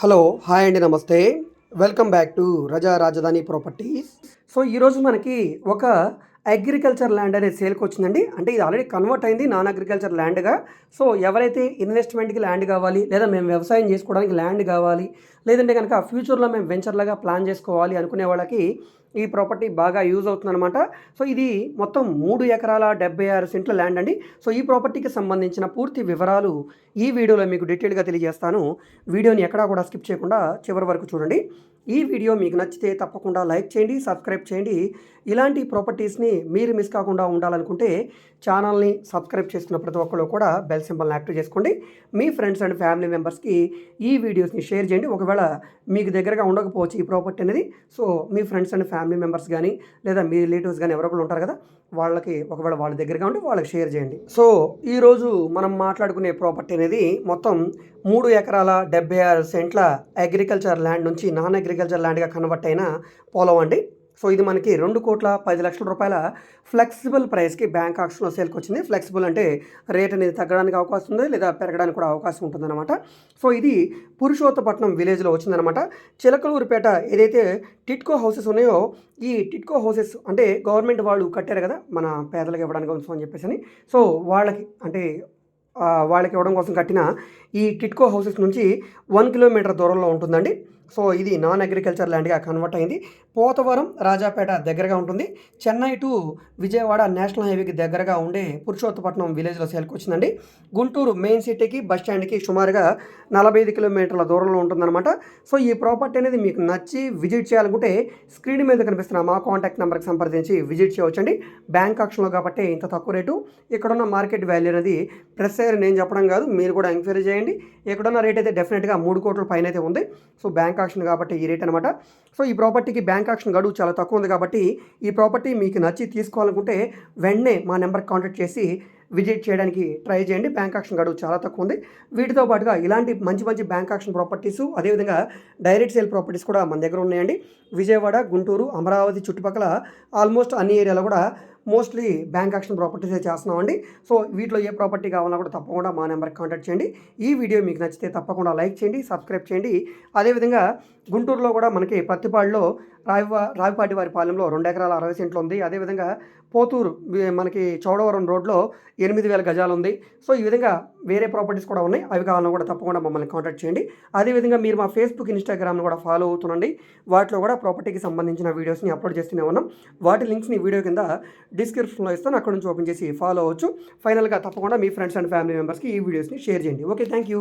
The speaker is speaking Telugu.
హలో హాయ్ అండి నమస్తే. వెల్కమ్ బ్యాక్ టు రజా రాజధాని ప్రాపర్టీస్. సో ఈరోజు మనకి ఒక అగ్రికల్చర్ ల్యాండ్ అనేది సేల్కి వచ్చిందండి. అంటే ఇది ఆల్రెడీ కన్వర్ట్ అయింది నాన్ అగ్రికల్చర్ ల్యాండ్గా. సో ఎవరైతే ఇన్వెస్ట్మెంట్కి ల్యాండ్ కావాలి లేదా మేము వ్యవసాయం చేసుకోవడానికి ల్యాండ్ కావాలి లేదంటే కనుక ఫ్యూచర్లో మేము వెంచర్లాగా ప్లాన్ చేసుకోవాలి అనుకునే వాళ్ళకి ఈ ప్రాపర్టీ బాగా యూజ్ అవుతుందన్నమాట. సో ఇది మొత్తం మూడు ఎకరాల డెబ్బై ఆరు సెంట్ల ల్యాండ్ అండి. సో ఈ ప్రాపర్టీకి సంబంధించిన పూర్తి వివరాలు ఈ వీడియోలో మీకు డీటెయిల్గా తెలియజేస్తాను. వీడియోని ఎక్కడా కూడా స్కిప్ చేయకుండా చివరి వరకు చూడండి. ఈ వీడియో మీకు నచ్చితే తప్పకుండా లైక్ చేయండి సబ్స్క్రైబ్ చేయండి. ఇలాంటి ప్రాపర్టీస్ని మీరు మిస్ కాకుండా ఉండాలనుకుంటే ఛానల్ని సబ్స్క్రైబ్ చేసుకున్న ప్రతి ఒక్కరు కూడా బెల్ సింబల్ని యాక్టివ్ చేసుకోండి. మీ ఫ్రెండ్స్ అండ్ ఫ్యామిలీ మెంబర్స్కి ఈ వీడియోస్ని షేర్ చేయండి. ఒకవేళ మీకు దగ్గరగా ఉండకపోవచ్చు ఈ ప్రాపర్టీ అనేది. సో మీ ఫ్రెండ్స్ అండ్ ఫ్యామిలీ మెంబర్స్ కానీ లేదా మీ రిలేటివ్స్ కానీ ఎవరొకరు ఉంటారు కదా వాళ్ళకి ఒకవేళ వాళ్ళ దగ్గరగా ఉంటే వాళ్ళకి షేర్ చేయండి. సో ఈరోజు మనం మాట్లాడుకునే ప్రాపర్టీ అనేది మొత్తం మూడు ఎకరాల డెబ్బై ఆరు సెంట్ల అగ్రికల్చర్ ల్యాండ్ నుంచి నాన్ అగ్రికల్చర్ ల్యాండ్గా కన్వర్ట్ అయిన పొలం అండి. సో ఇది మనకి రెండు కోట్ల పది లక్షల రూపాయల ఫ్లెక్సిబుల్ ప్రైస్కి బ్యాంక్ ఆక్షన్లో సేల్కి వచ్చింది ఫ్లెక్సిబుల్ అంటే రేట్ అనేది తగ్గడానికి అవకాశం ఉంది లేదా పెరగడానికి కూడా అవకాశం ఉంటుందన్నమాట. సో ఇది పురుషోత్తపట్నం విలేజ్లో వచ్చిందనమాట చిలకలూరుపేట ఏదైతే టిట్కో హౌసెస్ ఉన్నాయో ఈ టిట్కో హౌసెస్ అంటే గవర్నమెంట్ వాళ్ళు కట్టారు కదా మన పేదలకు ఇవ్వడానికి కోసం అని చెప్పేసి సో వాళ్ళకి అంటే వాళ్ళకి ఇవ్వడం కోసం కట్టిన ఈ టిట్కో హౌసెస్ నుంచి వన్ కిలోమీటర్ దూరంలో ఉంటుందండి. సో ఇది నాన్ అగ్రికల్చర్ ల్యాండ్గా కన్వర్ట్ అయింది. పోతవరం రాజాపేట దగ్గరగా ఉంటుంది. చెన్నై టు విజయవాడ నేషనల్ హైవేకి దగ్గరగా ఉండే పురుషోత్తపట్నం విలేజ్లో సేల్కి వచ్చిందండి గుంటూరు మెయిన్ సిటీకి బస్ స్టాండ్కి సుమారుగా నలభై ఐదు కిలోమీటర్ల దూరంలో ఉంటుందన్నమాట. సో ఈ ప్రాపర్టీ అనేది మీకు నచ్చి విజిట్ చేయాలనుకుంటే స్క్రీన్ మీద కనిపిస్తున్న మా కాంటాక్ట్ నెంబర్కి సంప్రదించి విజిట్ చేయవచ్చండి. బ్యాంక్ ఆక్షన్లో కాబట్టి ఇంత తక్కువ రేటు. ఇక్కడున్న మార్కెట్ వాల్యూ అనేది ప్రెస్ అయ్యారు నేను చెప్పడం కాదు. మీరు కూడా ఎంక్వైరీ చేయండి. ఇక్కడున్న రేట్ అయితే డెఫినెట్గా మూడు కోట్ల పైన అయితే ఉంది. సో బ్యాంక్ బ్యాంక్ ఆక్షన్ కాబట్టి ఈ రేట్ అనమాట సో ఈ ప్రాపర్టీకి బ్యాంక్ ఆక్షన్ గడువు చాలా తక్కువ ఉంది కాబట్టి ఈ ప్రాపర్టీ మీకు నచ్చి తీసుకోవాలనుకుంటే వెంటనే మా నెంబర్కి కాంటాక్ట్ చేసి విజిట్ చేయడానికి ట్రై చేయండి. బ్యాంక్ ఆక్షన్ గడువు చాలా తక్కువ ఉంది. వీటితో పాటుగా ఇలాంటి మంచి మంచి బ్యాంక్ ఆక్షన్ ప్రాపర్టీస్ అదేవిధంగా డైరెక్ట్ సేల్ ప్రాపర్టీస్ కూడా మన దగ్గర ఉన్నాయండి. విజయవాడ గుంటూరు అమరావతి చుట్టుపక్కల ఆల్మోస్ట్ అన్ని ఏరియాలో కూడా మోస్ట్లీ బ్యాంక్ యాక్షన్ ప్రాపర్టీసే చేస్తున్నామండి. సో వీటిలో ఏ ప్రాపర్టీ కావాలన్నా కూడా తప్పకుండా మా నెంబర్కి కాంటాక్ట్ చేయండి. ఈ వీడియో మీకు నచ్చితే తప్పకుండా లైక్ చేయండి సబ్స్క్రైబ్ చేయండి. అదేవిధంగా గుంటూరులో కూడా మనకి ప్రతిపాడులో రావి రావిపాటి వారి పాలెంలో రెండు ఎకరాల అరవై సెంట్లు ఉంది. అదేవిధంగా పోతూరు మనకి చౌడవరం రోడ్లో ఎనిమిది వేల గజాలు ఉంది. సో ఈ విధంగా వేరే ప్రాపర్టీస్ కూడా ఉన్నాయి. అవి కావాలన్నా కూడా తప్పకుండా మమ్మల్ని కాంటాక్ట్ చేయండి. అదేవిధంగా మీరు మా ఫేస్బుక్ ఇన్స్టాగ్రామ్ను కూడా ఫాలో అవుతుండండి. వాటిలో కూడా ప్రాపర్టీకి సంబంధించిన వీడియోస్ని అప్లోడ్ చేస్తూనే ఉన్నాం. వాటి లింక్స్ని వీడియో కింద డిస్క్రిప్షన్లో ఇస్తాను. అక్కడ నుంచి ఓపెన్ చేసి ఫాలో అవ్వచ్చు. ఫైనల్గా తప్పకుండా మీ ఫ్రెండ్స్ అండ్ ఫ్యామిలీ మెంబర్స్కి ఈ వీడియోస్ని షేర్ చేయండి. Okay thank you